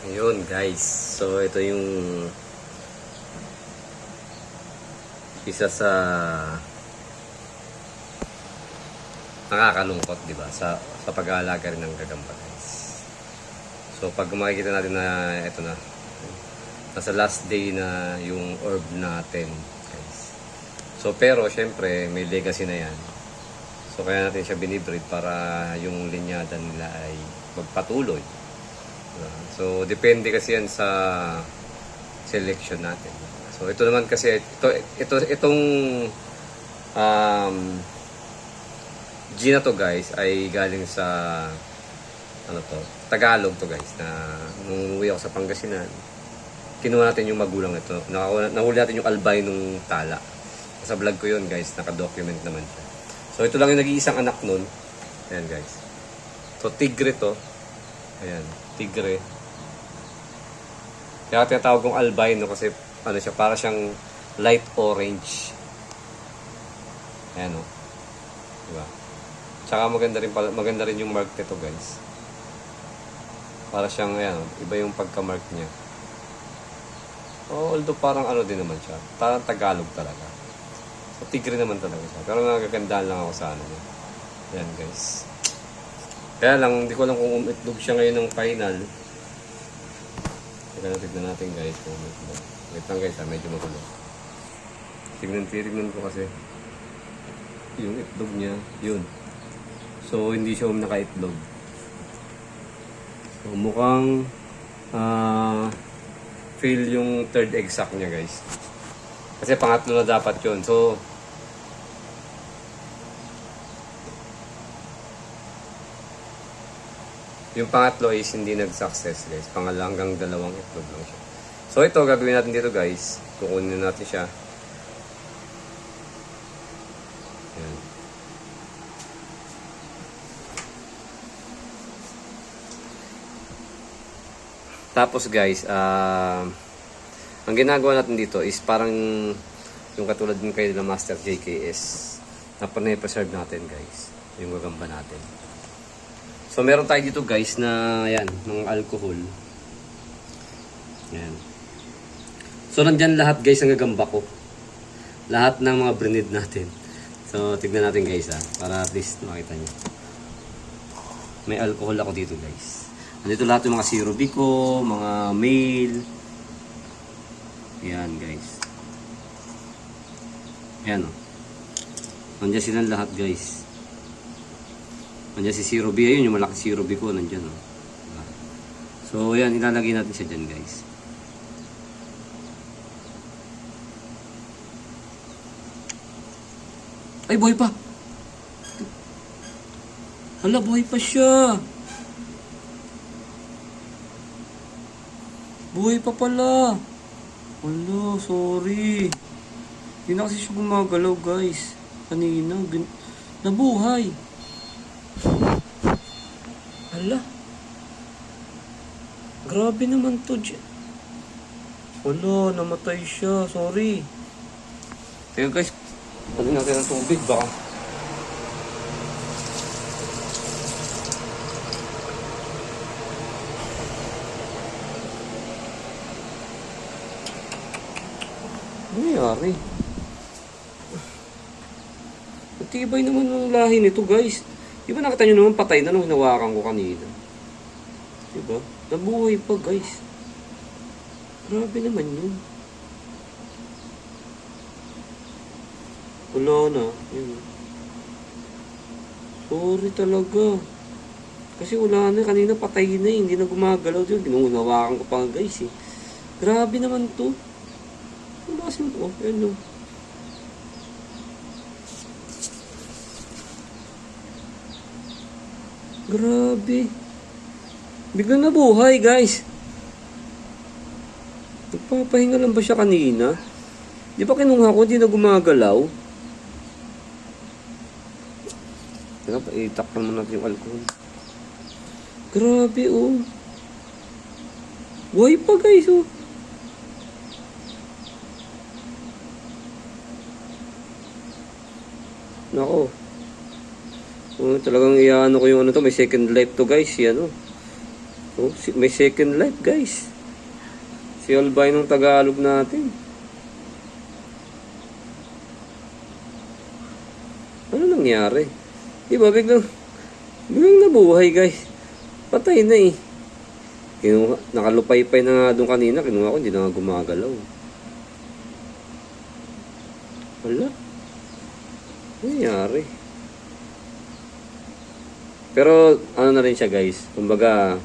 Ayun guys, so ito yung isa sa nakakalungkot, di ba? Sa, sa pag-aalaga rin ng gagamba guys. So pag makikita natin na ito na, nasa last day na yung orb natin guys. So pero syempre may legacy na yan. So kaya natin siya binibreed para yung linyada nila ay magpatuloy. So, depende kasi yan sa selection natin. So, ito naman kasi, ito, ito, itong um, G na to guys ay galing sa ano to, Tagalog to guys na nung umuwi ako sa Pangasinan kinuha natin yung magulang ito nahuli natin yung albinong tala. Sa vlog ko yun guys naka-document naman siya. So ito lang yung nag-iisang anak nun. Ayan guys. So tigre to. Ayan, tigre. Kaya tinatawag kong albino kasi ano siya, para siyang light orange. Ayan o. Diba? Tsaka maganda rin, maganda rin yung mark nito guys. Para siyang, ayan o, iba yung pagka-mark niya. Oh, although parang ano din naman siya. Parang Tagalog talaga. So, tigre naman talaga siya. Pero nagagandaan lang ako sa ano niya. Ayan guys. Kaya lang, hindi ko alam kung umitlog siya ngayon ng final. Teka na, tignan natin guys kung umitlog. Wait lang guys ha, medyo magulo. Tignan, tignan ko kasi yung itlog niya, yun. So, hindi siya um nakaitlog. So, mukhang ah fail yung third sac niya guys. Kasi pangatlo na dapat yun. So, Yung pangatlo is hindi nag-success guys. Pangala hanggang dalawang itlog lang siya. So ito, gagawin natin dito guys. Kukunin natin siya. Yan. Tapos guys, ah ang ginagawa natin dito is parang yung katulad ng kayo ng Master JKS na preserve natin guys. Yung gagamba natin. So meron tayo dito guys na yan, ng alcohol. Yan. So nandyan lahat guys ang gagamba ko. Lahat ng mga branded natin. So tignan natin guys ha, para at least makita nyo. May alcohol ako dito guys. Nandito lahat yung mga syrup ko, mga mail. Yan guys. Yan o. Oh. Nandiyan silang lahat guys. Nandiyan si Zero B. Ayun, yung malaki Zero B ko. Nandiyan, oh. So, yan. Ilalagay natin siya dyan, guys. Ay, buhay pa! Hala, buhay pa siya! Buhay pa pala! Hala, sorry. Hindi na kasi siya gumagalaw, guys. Kanina, nabuhay. Hala. Grabe naman to, Wala, namatay siya. Sorry. Teka guys, pagin natin ng tubig baka. Ano nangyari? Matibay naman ng lahi nito guys. Di ba nakita nyo naman patay na nung hinawakan ko kanina? Di ba? Nabuhay pa guys. Grabe naman yun. Wala na. Yun. Sorry talaga. Kasi wala na. Kanina patay na eh. Hindi na gumagalaw yun. Pinunawakan ko pa guys eh. Grabe naman to. Ano ba kasi ito? Ayan o. Grabe. Biglang nabuhay, guys. Nagpapahinga lang ba siya kanina? Di ba kinuha ko, di na gumagalaw? Teka, itakpan mo natin yung alcohol. Grabe, oh. Buhay pa, guys, oh. Nako. Oh, talagang iano ko yung ano to, may second life to guys, yan oh. Oh, si- may second life, guys. Si albino Tagalog natin. Ano nangyari? Di ba biglang, biglang nabuhay, guys. Patay na eh. Kinuha, nakalupay-pay na nga doon kanina. Kinuha ko, hindi na nga gumagalaw. Wala. Ano nangyari? Pero ano na rin siya guys. Kumbaga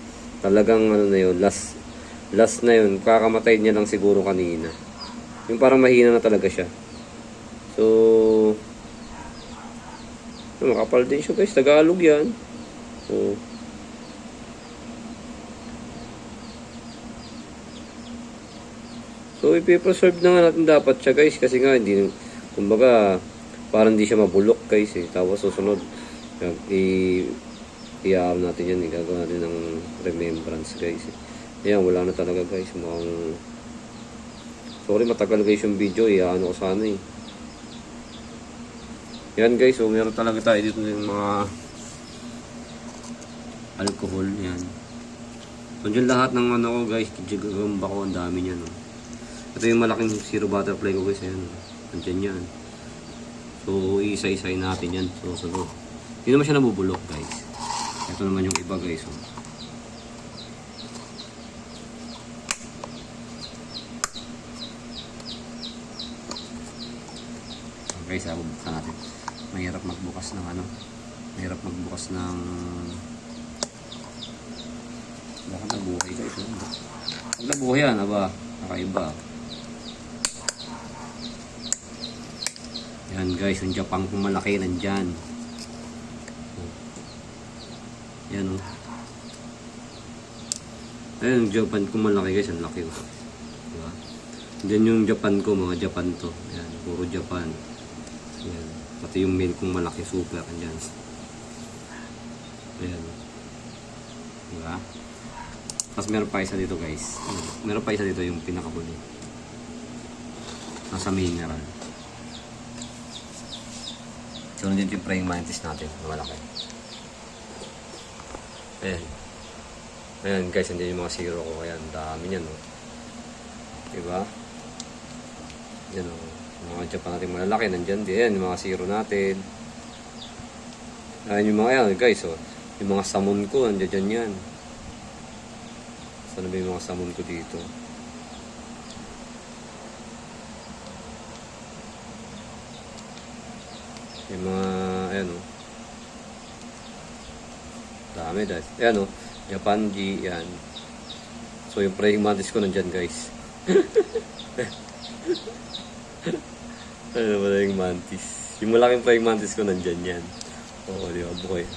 talagang ano na yun. Last, last na yun. Kakamatay niya lang siguro kanina. Yung parang mahina na talaga siya. So, makapal din siya guys. Tagalog yan. So, So, ipipreserve na nga natin dapat siya guys kasi nga hindi, kumbaga, parang hindi siya mabulok guys eh. Tapos susunod, i iyaam natin yan, eh. gagawin natin ng remembrance guys eh. Ayan, wala na talaga guys. Mukhang, sorry matagal guys yung video, iyaano ko sana eh. Yan guys, so meron talaga tayo dito yung mga alcohol, yan. So, dyan lahat ng ano ko guys, gagamba ko, ang dami niyan. No? Ito yung malaking zero butterfly ko guys. Ayan. Nandiyan yan. So, isa-isayin natin yan. So, sunod. Hindi naman siya nabubulok guys. Ito naman yung iba guys. Oh. Okay, sa bubuksan natin. Mahirap magbukas ng ano. Mahirap magbukas ng Baka nabuhay guys. Oh. Pag nabuhay yan, aba, nakaiba. Yan guys, yung Japan kung malaki nandyan. Yan o. Oh. Ayan, yung Japan kung malaki guys, ang laki o. Diba? Diyan yung Japan ko, mga Japan to. Yan, puro Japan. Yan. Pati yung mail kong malaki, super, andyan. Ayan. Diba? Tapos meron pa isa dito guys. Meron pa isa dito yung pinakahuli. Nasa mineral. So, nandito yung praying mantis natin na malaki. Ayan. Ayan guys, nandiyan yung mga zero ko. Ayan, dami niyan. Oh. Diba? Yan o. Yung mga Japan natin malalaki, nandyan din. Ayan, yung mga zero natin. Ayan yung mga, ayan guys, oh. Yung mga samon ko, nandiyan dyan yan. Saan ba yung mga samon ko dito? Yung mga, ayan o. Dami guys. Ayan o. Japan G, yan. So yung praying mantis ko nandyan guys. ano ba yung mantis? Yung malaking praying mantis ko nandyan yan. Oo, di ba? Bukoy.